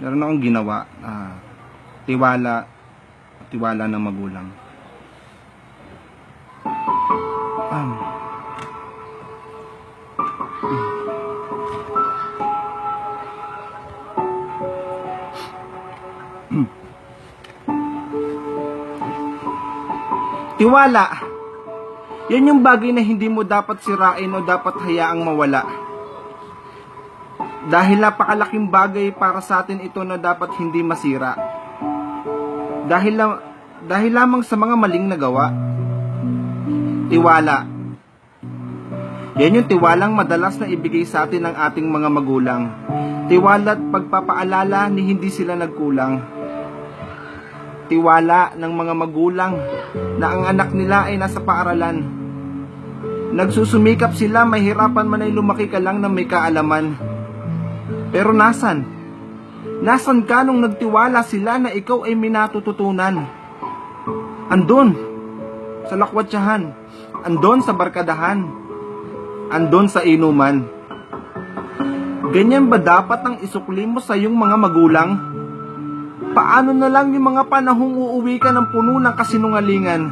meron akong ginawa. ah, tiwala, tiwala ng magulang. Um, Tiwala. Yan yung bagay na hindi mo dapat sirain o dapat hayaang mawala. Dahil napakalaking bagay para sa atin ito na dapat hindi masira. Dahil, la- dahil lamang sa mga maling nagawa. Tiwala. Yan yung tiwalang madalas na ibigay sa atin ng ating mga magulang. Tiwala at pagpapaalala ni hindi sila nagkulang tiwala ng mga magulang na ang anak nila ay nasa paaralan. Nagsusumikap sila, mahirapan man ay lumaki ka lang na may kaalaman. Pero nasan? Nasan ka nung nagtiwala sila na ikaw ay minatututunan? Andon, sa lakwatsahan. Andon sa barkadahan. Andon sa inuman. Ganyan ba dapat ang isukli mo sa iyong mga magulang? Paano na lang yung mga panahong uuwi ka ng puno ng kasinungalingan?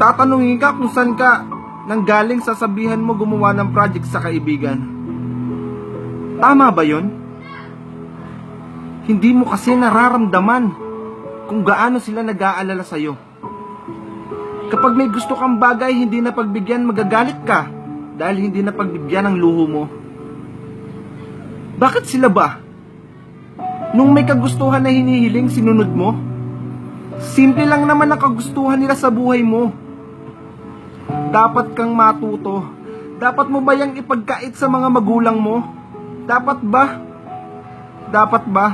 Tatanungin ka kung saan ka nang galing sasabihan mo gumawa ng project sa kaibigan. Tama ba yon? Hindi mo kasi nararamdaman kung gaano sila nag-aalala sa'yo. Kapag may gusto kang bagay hindi na pagbigyan, magagalit ka dahil hindi na pagbigyan ang luho mo. Bakit sila ba? Nung may kagustuhan na hinihiling, sinunod mo? Simple lang naman ang kagustuhan nila sa buhay mo. Dapat kang matuto. Dapat mo ba yang ipagkait sa mga magulang mo? Dapat ba? Dapat ba?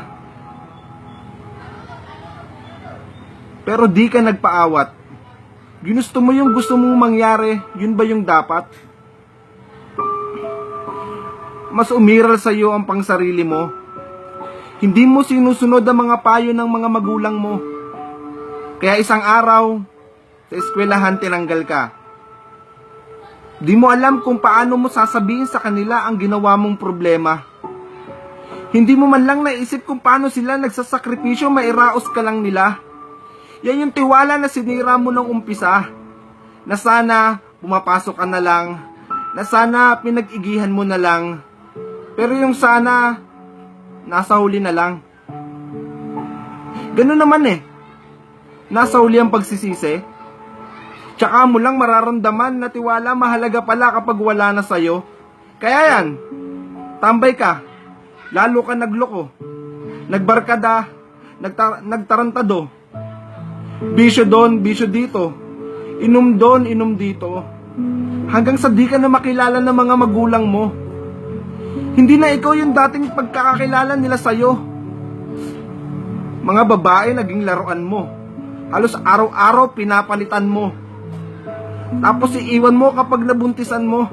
Pero di ka nagpaawat. Ginusto mo yung gusto mong mangyari, yun ba yung dapat? Mas umiral sa iyo ang pangsarili mo hindi mo sinusunod ang mga payo ng mga magulang mo. Kaya isang araw, sa eskwelahan tinanggal ka. Di mo alam kung paano mo sasabihin sa kanila ang ginawa mong problema. Hindi mo man lang naisip kung paano sila nagsasakripisyo mairaos ka lang nila. Yan yung tiwala na sinira mo nung umpisa. Na sana pumapasok ka na lang. Na sana pinag-igihan mo na lang. Pero yung sana nasa huli na lang. Ganun naman eh. Nasa huli ang pagsisisi. Tsaka mo lang mararamdaman na tiwala mahalaga pala kapag wala na sa'yo. Kaya yan, tambay ka. Lalo ka nagloko. Nagbarkada, nagta- nagtarantado. Bisyo doon, bisyo dito. Inom doon, inom dito. Hanggang sa di ka na makilala ng mga magulang mo. Hindi na ikaw yung dating pagkakakilala nila sa'yo. Mga babae naging laruan mo. Halos araw-araw pinapalitan mo. Tapos iiwan mo kapag nabuntisan mo.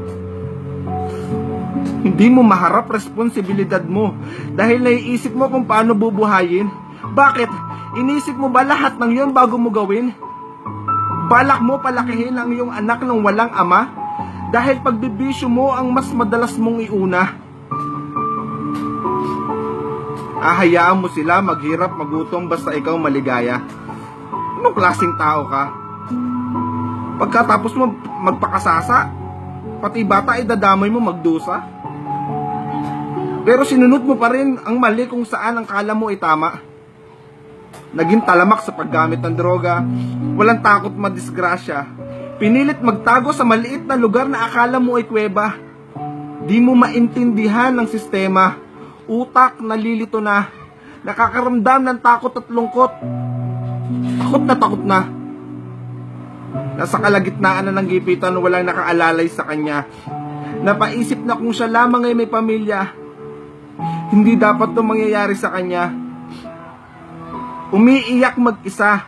Hindi mo maharap responsibilidad mo dahil naiisip mo kung paano bubuhayin. Bakit? Inisip mo ba lahat ng yon bago mo gawin? Balak mo palakihin ang iyong anak ng walang ama dahil pagbibisyo mo ang mas madalas mong iuna. Ahayaan mo sila maghirap, magutom basta ikaw maligaya. Anong klaseng tao ka? Pagkatapos mo magpakasasa, pati bata idadamay mo magdusa. Pero sinunod mo pa rin ang mali kung saan ang kala mo ay tama. Naging talamak sa paggamit ng droga, walang takot madisgrasya. Pinilit magtago sa maliit na lugar na akala mo ay kuweba. Di mo maintindihan ng sistema utak nalilito na, nakakaramdam ng takot at lungkot. Takot na takot na. Nasa kalagitnaan na ng gipitan walang nakaalalay sa kanya. Napaisip na kung siya lamang ay may pamilya, hindi dapat to mangyayari sa kanya. Umiiyak mag-isa.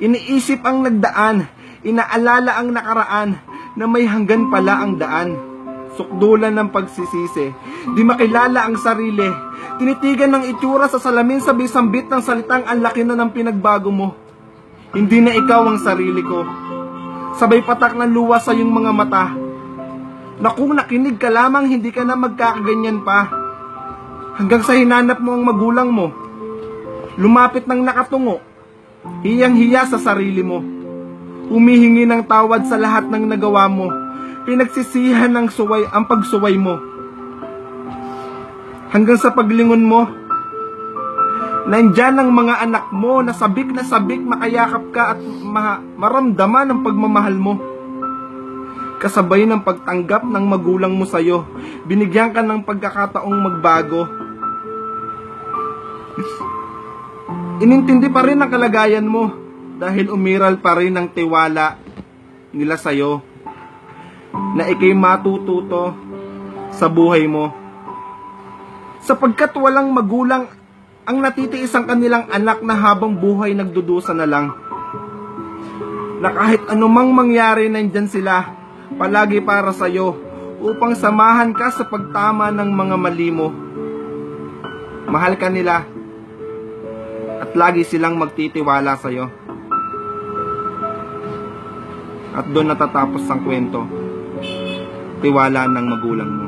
Iniisip ang nagdaan, inaalala ang nakaraan na may hanggan pala ang daan sukdulan ng pagsisisi. Di makilala ang sarili. Tinitigan ng itsura sa salamin sabay sambit ng salitang ang laki na ng pinagbago mo. Hindi na ikaw ang sarili ko. Sabay patak ng luwa sa iyong mga mata. Na kung nakinig ka lamang, hindi ka na magkakaganyan pa. Hanggang sa hinanap mo ang magulang mo. Lumapit ng nakatungo. Hiyang-hiya sa sarili mo. Humihingi ng tawad sa lahat ng nagawa mo. Pinagsisihan ng suway ang pagsuway mo. Hanggang sa paglingon mo, nandyan ang mga anak mo na sabik na sabik makayakap ka at ma- maramdaman ang pagmamahal mo. Kasabay ng pagtanggap ng magulang mo sa'yo, binigyan ka ng pagkakataong magbago. Inintindi pa rin ang kalagayan mo dahil umiral pa rin ang tiwala nila sa'yo na ikay matututo sa buhay mo. Sapagkat walang magulang ang natitiis ang kanilang anak na habang buhay nagdudusa na lang. Na kahit anumang mangyari nandyan sila, palagi para sa'yo, upang samahan ka sa pagtama ng mga mali mo. Mahal ka nila, at lagi silang magtitiwala sa'yo. At doon natatapos ang kwento. Tiwala ng magulang mo.